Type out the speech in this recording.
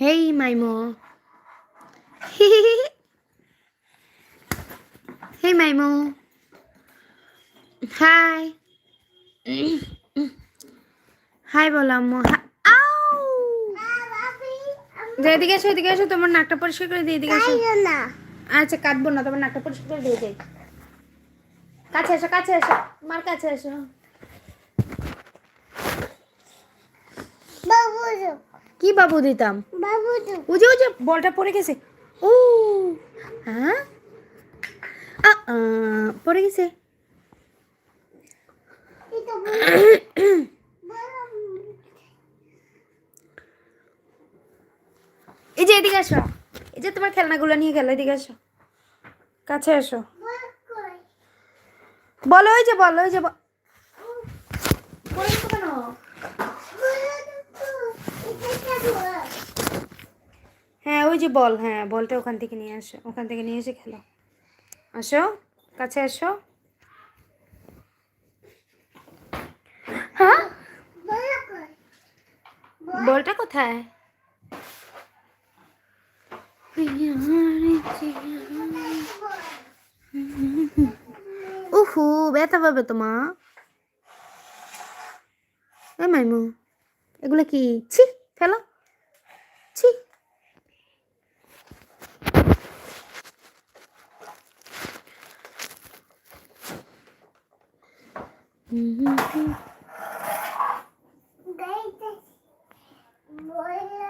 হেই মাইমো হেই মাইমো high high বলো আম্মু এদিকে এসো এদিকে এসো তোমার নাকটা পরিষ্কার করে দিয়ে এদিকে এসো। আচ্ছা কাটবো না তোমার নাকটা পরিষ্কার করে দিয়ে যাই। কাছে এসো কাছে এসো মার কাছে এসো বাবু কি বাবু দিতাম? উজে উজে বলটা পড়ে গেছে। ও। হ্যাঁ? পড়ে গেছে। এই যে এদিকে আসো। এই যে তোমার খেলনাগুলো নিয়ে গেল এদিকে আসো। কাছে এসো বলো ওই যে বলো ওই যে ব- পড়ে গেছো কেন? হ্যাঁ ওই যে বল হ্যাঁ বলটা ওখান থেকে নিয়ে আসো ওখান থেকে নিয়ে এসে খেলো। আসো কাছে আসো। হ্যাঁ? বলটা কোথায়? উহু ব্যথা পাবে তো মা। এ মাইমু এগুলো কি? ছি ফেলো। Uhum. Deita. Boa.